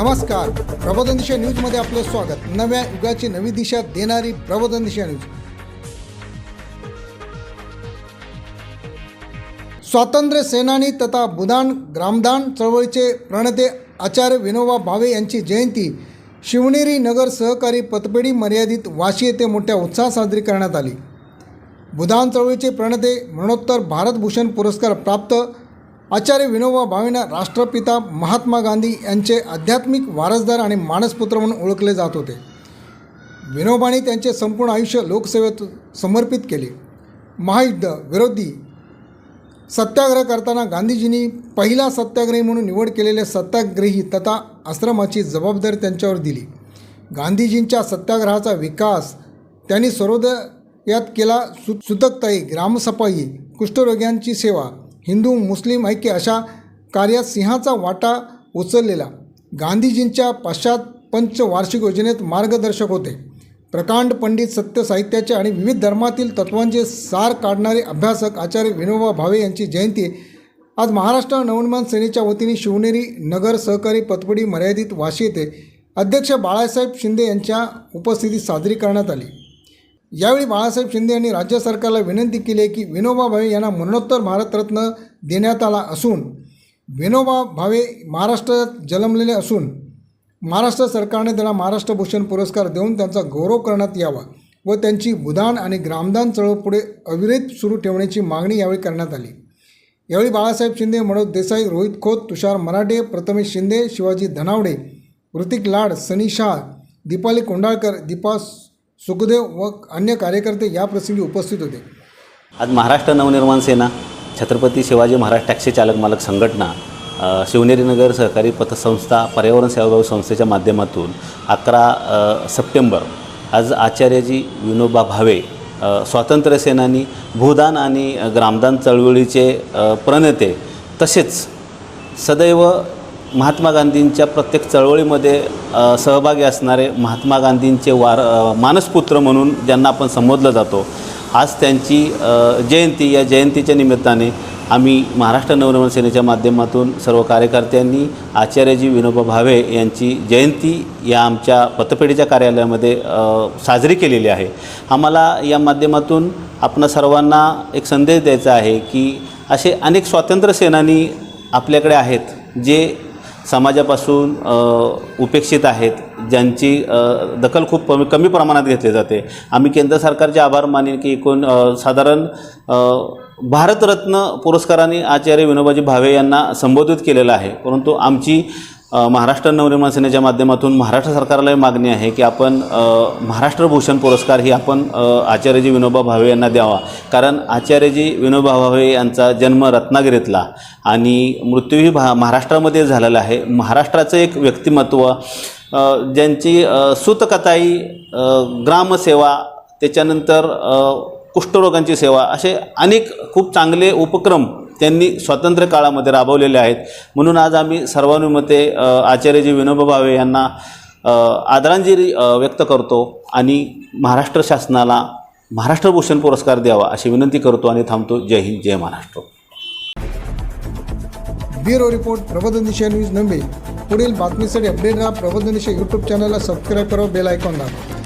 नमस्कार. प्रबोधन दिशा न्यूजमध्ये आपलं स्वागत. नव्या युगाची नवी दिशा देणारी प्रबोधन दिशा न्यूज. स्वातंत्र्य सेनानी तथा बुदान ग्रामदान चळवळीचे प्रणते आचार्य विनोबा भावे यांची जयंती शिवनेरी नगर सहकारी पतपेढी मर्यादित वाशी येथे मोठ्या उत्साहात साजरी करण्यात आली. बुधान चळवळीचे प्रणते मरणोत्तर भारतभूषण पुरस्कार प्राप्त आचार्य विनोबा भावेंना राष्ट्रपिता महात्मा गांधी यांचे आध्यात्मिक वारसदार आणि मानसपुत्र म्हणून ओळखले जात होते. विनोबांनी त्यांचे संपूर्ण आयुष्य लोकसेवेत समर्पित केले. महायुद्ध विरोधी सत्याग्रह करताना गांधीजींनी पहिला सत्याग्रही म्हणून निवड केलेले सत्याग्रही तथा आश्रमाची जबाबदारी त्यांच्यावर दिली. गांधीजींच्या सत्याग्रहाचा विकास त्यांनी सर्वोदयात केला. सु सुतकताई ग्रामसफाई कुष्ठरोग्यांची सेवा हिंदू मुस्लिम ऐक्य अशा कार्यात सिंहाचा वाटा उचललेला. गांधीजींच्या पाश्चात पंचवार्षिक योजनेत मार्गदर्शक होते. प्रकांड पंडित सत्य साहित्याचे आणि विविध धर्मातील तत्वांचे सार काढणारे अभ्यासक आचार्य विनोबा भावे यांची जयंती आज महाराष्ट्र नवनिर्माण सेनेच्या वतीने शिवनेरी नगर सहकारी पतपडी मर्यादित वाशी येथे अध्यक्ष बाळासाहेब शिंदे यांच्या उपस्थितीत साजरी करण्यात आली. यावेळी बाळासाहेब शिंदे यांनी राज्य सरकारला विनंती केली आहे की विनोबा भावे यांना मरणोत्तर भारतरत्न देण्यात आला असून विनोबा भावे महाराष्ट्रात जन्मलेले असून महाराष्ट्र सरकारने त्यांना महाराष्ट्र भूषण पुरस्कार देऊन त्यांचा गौरव करण्यात यावा व त्यांची बुधान आणि ग्रामदान चळवळ पुढे अविरत सुरू ठेवण्याची मागणी यावेळी करण्यात आली. यावेळी बाळासाहेब शिंदे मनोज देसाई रोहित खोत तुषार मराठे प्रथमेश शिंदे शिवाजी धनावडे ऋतिक लाड सनी शाह दीपाली कोंडाळकर दीपा सुखदेव व अन्य कार्यकर्ते या प्रसंगी उपस्थित होते. आज महाराष्ट्र नवनिर्माण सेना छत्रपती शिवाजी महाराज टॅक्सी चालक मालक संघटना शिवनेरीनगर शिवनेरी नगर सहकारी पतसंस्था पर्यावरण सेवाभावी संस्थेच्या माध्यमातून अकरा सप्टेंबर आज आचार्यजी विनोबा भावे स्वातंत्र्य स्वातंत्र्यसेनानी भूदान आणि ग्रामदान चळवळीचे प्रणेते तसेच सदैव महात्मा गांधींच्या प्रत्येक चळवळीमध्ये सहभागी असणारे महात्मा गांधींचे वार मानसपुत्र म्हणून ज्यांना आपण संबोधलं जातो आज त्यांची जयंती या जयंतीच्या निमित्ताने आम्ही महाराष्ट्र नवनिर्माण सेनेच्या माध्यमातून सर्व कार्यकर्त्यांनी आचार्यजी विनोबा भावे यांची जयंती या आमच्या पतपेढीच्या कार्यालयामध्ये साजरी केलेली आहे. आम्हाला या माध्यमातून आपण सर्वांना एक संदेश द्यायचा आहे की असे अनेक स्वातंत्र्य सेनानी आपल्याकडे आहेत जे समाजापासून उपेक्षित आहेत ज्यांची दखल खूप कमी कमी प्रमाणात घेतली जाते. आम्ही केंद्र सरकारचे आभार मानेन की एकूण साधारण भारतरत्न पुरस्काराने आचार्य विनोबाजी भावे यांना संबोधित केलेलं आहे. परंतु आमची महाराष्ट्र नवनिर्माण सेनेच्या माध्यमातून महाराष्ट्र सरकारलाही मागणी आहे की आपण महाराष्ट्र भूषण पुरस्कार ही आपण आचार्यजी विनोबा भावे यांना द्यावा. कारण आचार्यजी विनोबा भावे यांचा जन्म रत्नागिरीतला आणि मृत्यूही भा महाराष्ट्रामध्ये झालेला आहे. महाराष्ट्राचं एक व्यक्तिमत्व ज्यांची सूतकताई ग्रामसेवा त्याच्यानंतर कुष्ठरोगांची सेवा असे अनेक खूप चांगले उपक्रम त्यांनी स्वातंत्र्य काळामध्ये राबवलेले आहेत. म्हणून आज आम्ही सर्वानुमते आचार्यजी विनोबा भावे यांना आदरांजली व्यक्त करतो आणि महाराष्ट्र शासनाला महाराष्ट्र भूषण पुरस्कार द्यावा अशी विनंती करतो आणि थांबतो. जय हिंद जय Maharashtra. Bureau report Prabodhandisha news नंबे. पुढील बातमीसाठी अपडेट राहा प्रबोधनदिशा यूट्यूब चॅनलला सबस्क्राईब करा बेल आयकॉन दाबा